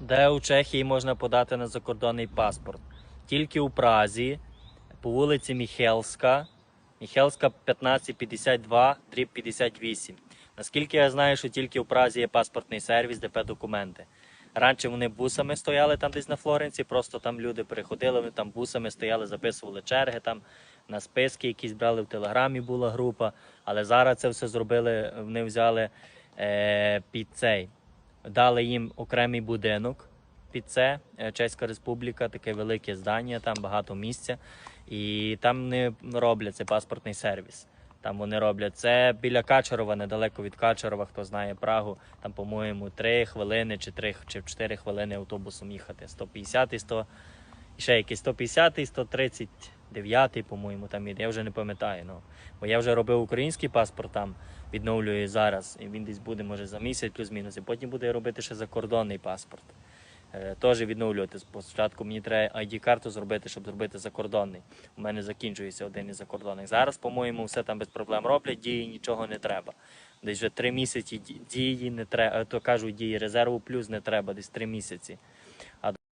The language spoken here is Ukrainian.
Де у Чехії можна подати на закордонний паспорт? Тільки у Празі, по вулиці Міхелська, Міхелська 1552, дріб 58. Наскільки я знаю, що тільки у Празі є паспортний сервіс, ДП документи. Раніше вони бусами стояли там десь на Флоренці, просто там люди приходили, вони там бусами стояли, записували черги там на списки, якісь брали в телеграмі, була група. Але зараз це все зробили, вони взяли е, під цей дали їм окремий будинок під це. Е, Чеська Республіка, таке велике здання, там багато місця. І там не роблять цей паспортний сервіс. Там вони роблять це біля Качарова, недалеко від Качарова, хто знає Прагу. Там, по-моєму, 3 хвилини чи 3 чи 4 хвилини автобусом їхати. 150 і 100, і ще якийсь 150 і 139, по-моєму, там іде. Я вже не пам'ятаю. Ну. Бо я вже робив український паспорт там, відновлюю зараз, і він десь буде, може, за місяць плюс-мінус. І потім буде робити ще закордонний паспорт. Е, Теж відновлювати. Спочатку мені треба ID-карту зробити, щоб зробити закордонний. У мене закінчується один із закордонних. Зараз, по-моєму, все там без проблем роблять, дії нічого не треба. Десь вже три місяці дії не треба, то кажуть, дії резерву плюс не треба, десь три місяці.